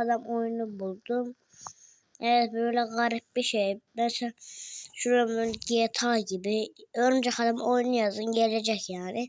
adam oyunu buldum. Evet böyle garip bir şey. Mesela şuranın GTA gibi örümcek adam oyunu yazın gelecek yani.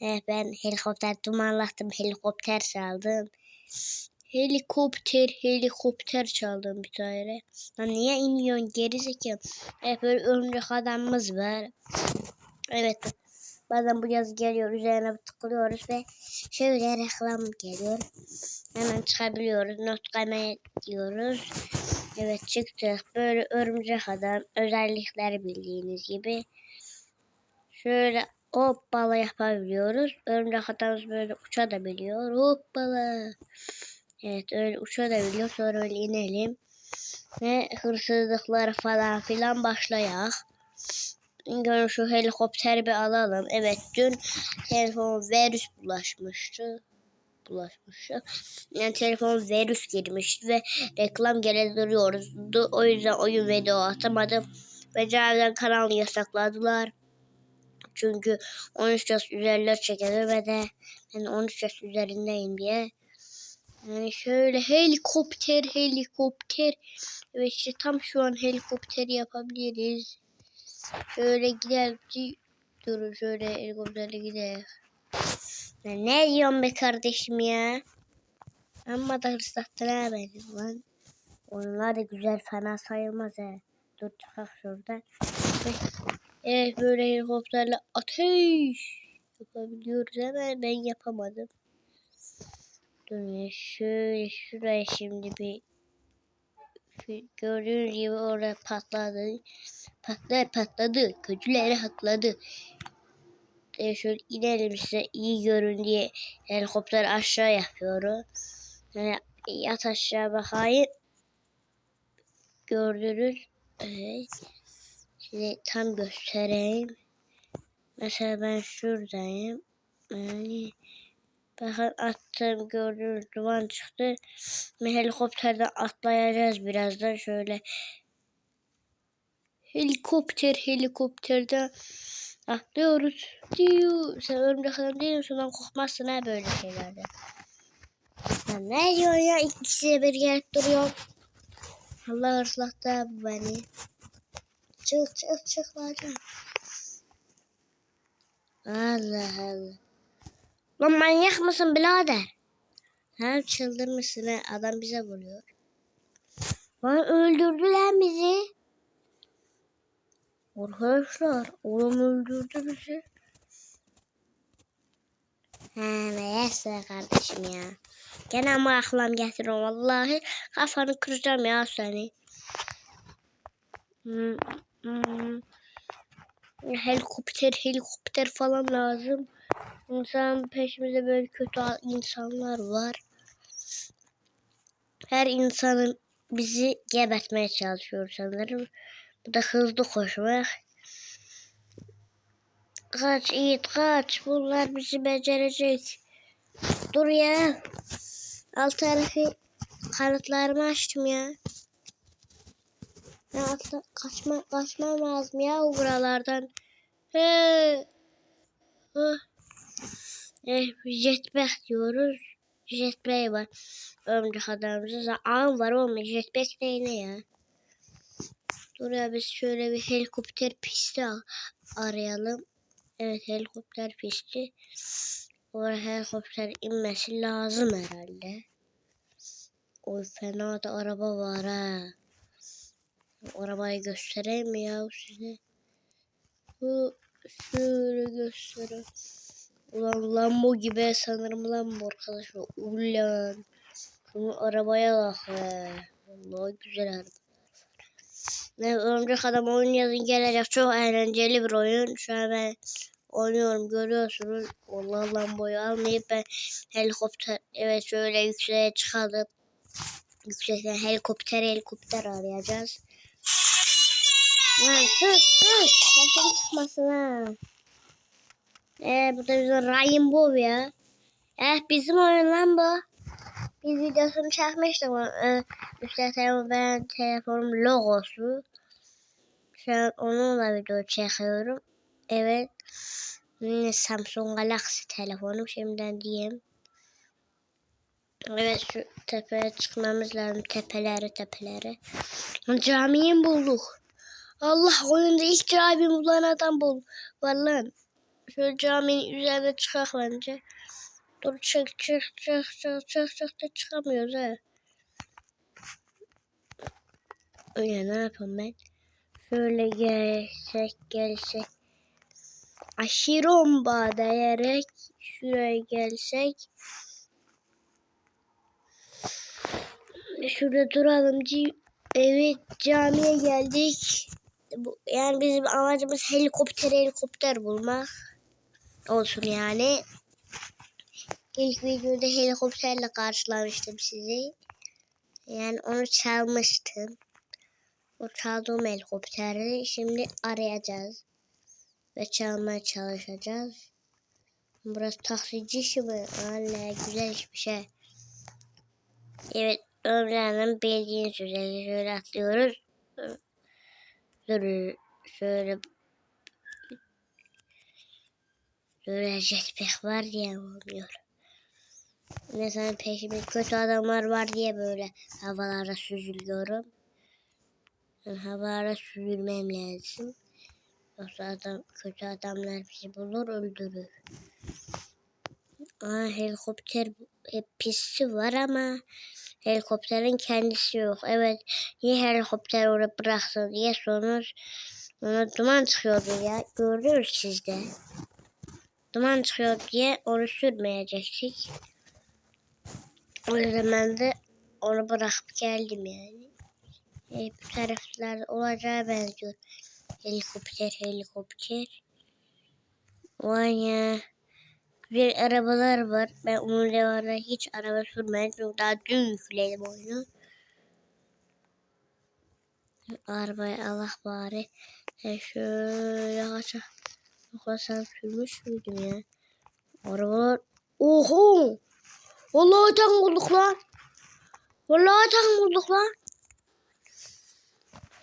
Evet ben helikopter dumanlattım helikopter çaldım. Helikopter helikopter çaldım bir tane. Lan niye iniyorsun gerizekalı? Evet böyle örümcek adamımız var. Evet bazen bu yaz geliyor üzerine tıklıyoruz ve şöyle reklam geliyor. Hemen çıkabiliyoruz. Not kaymaya diyoruz. Evet çıktık. Böyle örümcek adam özellikleri bildiğiniz gibi. Şöyle hoppala yapabiliyoruz. Örümcek adamımız böyle uçabiliyor. Hoppala. Evet öyle uçabiliyor. Sonra öyle inelim. Ve hırsızlıklar falan filan başlayak. Görün şu helikopteri bir alalım. Evet dün telefon virüs bulaşmıştı bulaşmıştı. Yani telefon virüs girmişti ve reklam gele duruyoruz. O yüzden oyun video atamadım. Ve Cavidan kanalı yasakladılar. Çünkü 13 yaş üzerler çekilir ve de ben 13 yaş üzerindeyim diye. Yani şöyle helikopter helikopter. Evet işte tam şu an helikopteri yapabiliriz. Şöyle gidelim. Durun şöyle helikopterle gidelim. Ya ne diyorsun be kardeşim ya? Amma da hırslattın ha beni lan. Oyunlar da güzel fena sayılmaz he. Dur çıkak şuradan. Evet böyle helikopterle ateş yapabiliyoruz ama ben yapamadım. Dur şöyle şuraya şimdi bir gördüğünüz gibi orada patladı. Patladı patladı. Kötüleri hakladı e, şöyle inelim size iyi görün diye helikopter aşağı yapıyorum. Yani yat aşağı bakayım. Gördünüz. Evet. Şimdi tam göstereyim. Mesela ben şuradayım. Yani bakın attım gördüğünüz duman çıktı. Helikopterden atlayacağız birazdan şöyle. Helikopter helikopterden atlıyoruz diyor. Sen örümcek adam değil misin? Ondan korkmazsın ha böyle şeylerde. Ya ne diyor ya? İkisi bir gelip duruyor. Allah ıslattı bu beni. Çık çık çık lan. Allah Allah. Lan manyak mısın birader? Hem çıldırmışsın ha. Adam bize vuruyor. Lan öldürdüler bizi. Arkadaşlar oğlum öldürdü bizi. He neyse kardeşim ya. Gene ama aklım getiriyorum vallahi. Kafanı kıracağım ya seni. Hmm, hmm. Helikopter helikopter falan lazım. İnsan peşimizde böyle kötü insanlar var. Her insanın bizi gebertmeye çalışıyor sanırım. Bu da hızlı koşmak. Kaç Yiğit kaç. Bunlar bizi becerecek. Dur ya. Alt tarafı kanatlarımı açtım ya. Ya atla, kaçma, kaçmam lazım ya buralardan. He. Oh. Eh, jetpack diyoruz. Jetpack var. Örümcek adamımızda ağım var ama jetpack ne ya? Buraya biz şöyle bir helikopter pisti arayalım. Evet helikopter pisti. Oraya helikopter inmesi lazım herhalde. O fena da araba var ha. Arabayı göstereyim mi ya size? Bu şöyle göstereyim. Ulan Lambo gibi sanırım Lambo arkadaşlar. Ulan. Şunu arabaya bak be. Vallahi güzel araba. Örümcek Adam oyun yazın gelecek. Çok eğlenceli bir oyun. Şu an ben oynuyorum görüyorsunuz. Allah lamboyu almayıp ben helikopter evet şöyle yükseğe çıkalım. Yüksekten helikopter helikopter arayacağız. Lan sus sus. Sesin çıkmasın ha. Ee, bu da bizim Rainbow ya. Eh bizim oyun lan bu. Biz videosunu çekmiştik. Ee, işte ben telefonum logosu. Şu an onunla video çekiyorum. Evet. Samsung Galaxy telefonum şimdiden diyeyim. Evet şu tepeye çıkmamız lazım. Tepeleri tepeleri. Camiyi mi bulduk? Allah oyunda ilk cami bulan adam bul. Lan. Şöyle caminin üzerine çıkak bence. Dur çık çık çık çık çık çık da çıkamıyoruz ha. Öyle ne yapayım ben? Şöyle gelsek gelsek. Aşiromba diyerek şuraya gelsek. Şurada duralım. Evet camiye geldik. Yani bizim amacımız helikopter helikopter bulmak. Olsun yani. İlk videoda helikopterle karşılamıştım sizi. Yani onu çalmıştım. O çaldığım helikopteri şimdi arayacağız. Ve çalmaya çalışacağız. Burası taksici işi mi? Güzel bir şey. Evet Ömrü'nün bildiğin süreci şöyle atlıyoruz. Dur şöyle Şöyle jetpack var diye olmuyor. Mesela peşimde kötü adamlar var diye böyle havalara süzülüyorum. Yani havalara süzülmem lazım. Yoksa adam, kötü adamlar bizi bulur öldürür. Aa, helikopter hep pisti var ama helikopterin kendisi yok. Evet niye helikopter oraya bıraktı diye sorunuz. Ona duman çıkıyordu ya. Gördünüz siz de. Duman çıkıyor diye onu sürmeyecektik. O yüzden de onu bırakıp geldim yani. Hep bu taraflar olacağı benziyor. Helikopter helikopter. Vay ya. Güzel arabalar var. Ben Umur'da hiç araba sürmedim. Çünkü daha dün yükledim oyunu. Arabayı Allah bari. Sen şöyle kaçak. Yoksa sen sürmüş müydün ya? Arabalar. Oho! Vallahi tank bulduk lan. Vallahi tank bulduk lan.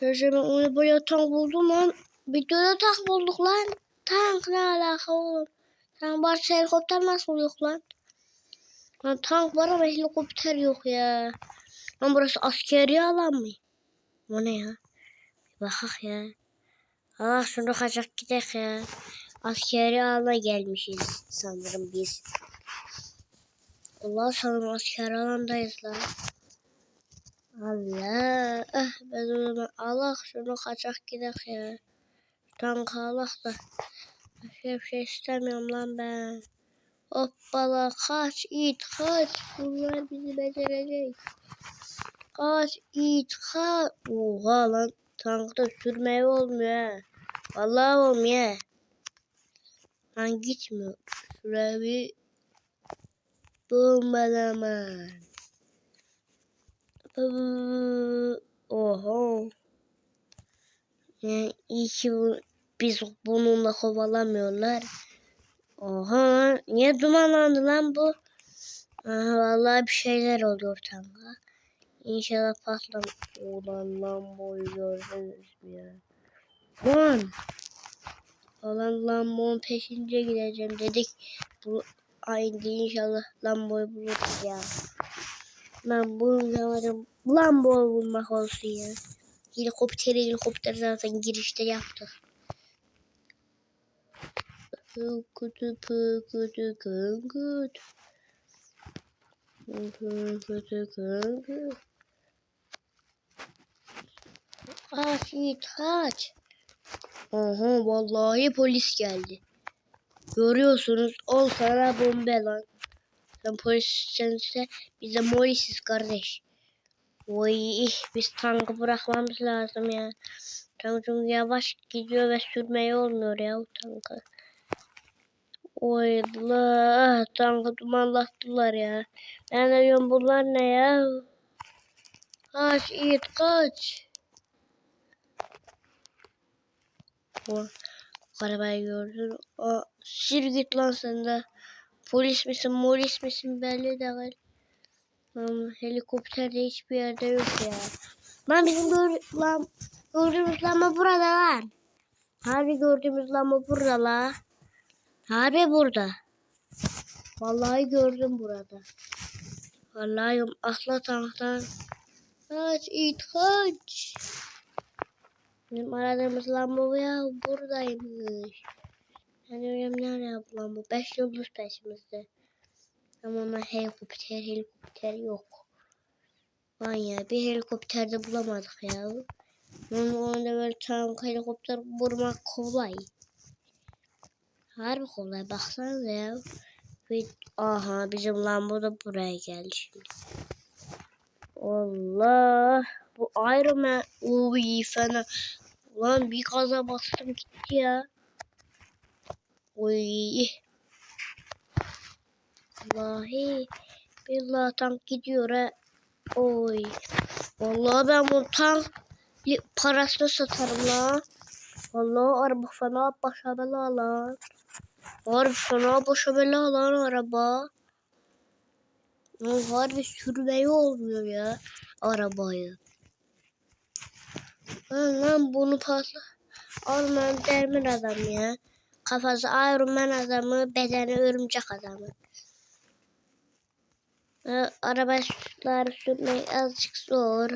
Ben onu bayağı tank buldum lan. Videoda tank bulduk lan. Tank ne alaka oğlum? Tank varsa helikopter nasıl yok lan? Lan tank var ama helikopter yok ya. Lan burası askeri alan mı? O ne ya? Bir bakak ya. Allah şunu kaçak gidek ya. Askeri alana gelmişiz sanırım biz. Allah sanırım askeri alandayız lan. Allah. Ah, ben o zaman Allah şunu kaçak gidek ya. Tank Allah da. Başka bir şey istemiyorum lan ben. Hoppala kaç it kaç. Bunlar bizi becerecek. Kaç it kaç. Oha lan tankta sürmeye olmuyor ha. Vallahi olmuyor. Lan gitmiyor. Şuraya bir bombalama. Oho. Yani iyi ki biz bununla kovalamıyorlar. Oha niye dumanlandı lan bu? Aha, vallahi bir şeyler oluyor tanka. İnşallah patlam. Ulan lan boyu gördünüz mü ya? Lan. Olan Lambo'nun peşince gideceğim dedik. Bu aynı inşallah Lambo'yu buluruz ya. Lambo'nun zamanı Lambo bulmak olsun ya. Helikopter helikopter zaten girişte yaptık. Kutu kutu kutu Kutu kutu Kaç Yiğit kaç. Aha vallahi polis geldi. Görüyorsunuz ol sana bombe lan. Sen polissense bize molisiz kardeş. Oy biz tankı bırakmamız lazım ya. Tank çünkü yavaş gidiyor ve sürmeye olmuyor ya o tankı. Oy Allah tankı dumanlattılar ya. Ben de diyorum bunlar ne ya? Kaç Yiğit kaç. O arabayı gördün. O sir git lan sen de. Polis misin, molis misin belli değil. Lan helikopter de hiçbir yerde yok ya. Lan bizim gör gördüğümüz lama burada lan. Harbi gördüğümüz lama burada la. Harbi burada. Vallahi gördüm burada. Vallahi atla tanktan. Kaç it kaç. Bizim aradığımız lamba ya buradaymış. Ben diyorum nerede bu? Beş yıldız peşimizde. Ama ben helikopter helikopter yok. Lan ya bir helikopter de bulamadık ya. Onda böyle tank helikopter vurmak kolay. Harbi kolay baksanıza ya. Ve aha bizim lamba da buraya geldi şimdi. Allah. Bu Iron Man. Uy fena. Lan bir gaza bastım gitti ya. Uy. Vallahi. Billahi tank gidiyor ha. Oy. Vallahi ben bu tank parasını satarım lan. Vallahi araba fena başa bela lan. Harbi fena başa bela lan araba. Harbi sürmeyi olmuyor ya arabayı. Lan, lan bunu pasla. Alman dermin adam ya. Kafası Iron Man adamı, bedeni örümcek adamı. Ee, Arabalar sürmek azıcık zor.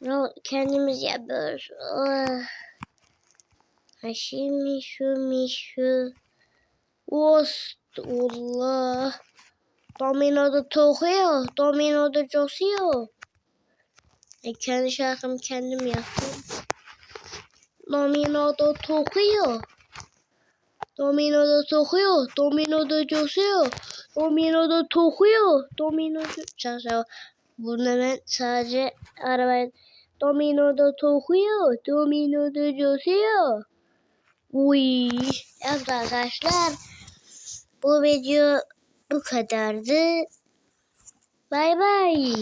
Ya, kendimiz yapıyoruz. Oh. Şimdi şu mi şu. Ost Allah. Domino'da tokuyor. Domino'da cosuyor. E, kendi şarkımı kendim yaptım. Domino'da tokuyor. Domino'da tokuyor. Domino'da cosuyor. Domino'da tokuyor. Domino'da çalışıyor. Bunu ben sadece arabaya Domino'da tokuyor. Domino'da cosuyor. Uy. Evet arkadaşlar. Bu video bu kadardı. Bay bay.